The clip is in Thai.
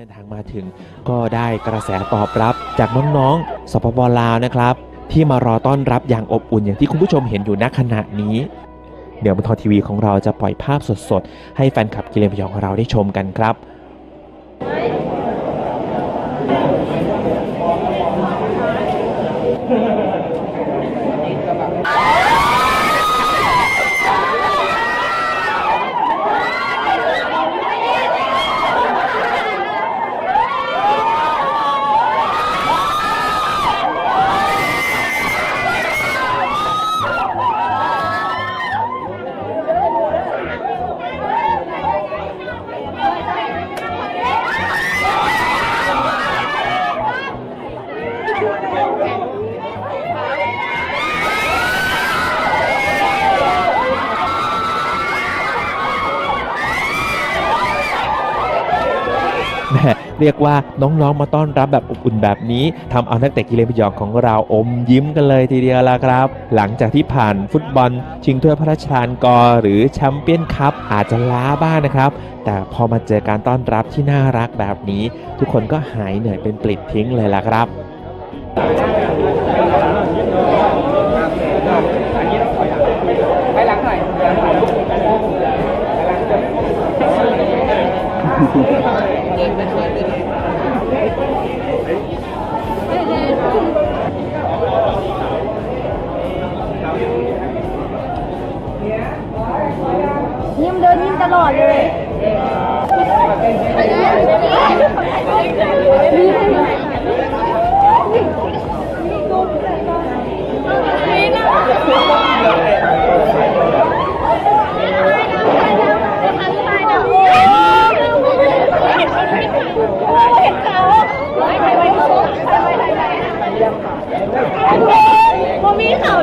เดินทางมาถึงก็ได้กระแสตอบรับจากน้องๆสปปลาวนะครับ ที่มารอต้อนรับอย่างอบอุ่นอย่างที่คุณผู้ชมเห็นอยู่ณขณะนี้ เดี๋ยวบนทอทีวีของเราจะปล่อยภาพสดๆ ให้แฟนคลับกิเลนพยองของเราได้ชมกันครับ เรียกว่าน้องๆมาต้อนรับแบบอบอุ่นแบบนี้ทำเอานักเตะกิเลนพยองของเราอมยิ้มกันเลยทีเดียวละครับ หลังจากที่ผ่านฟุตบอล ชิงถ้วยพระราชทานกอหรือแชมเปี้ยนคัพอาจจะล้าบ้างนะครับ แต่พอมาเจอการต้อนรับที่น่ารักแบบนี้ ทุกคนก็หายเหนื่อยเป็นปลิดทิ้งเลยล่ะครับ ยยิ้มเดินยิ้มตลอดเลยนี่ มีเขา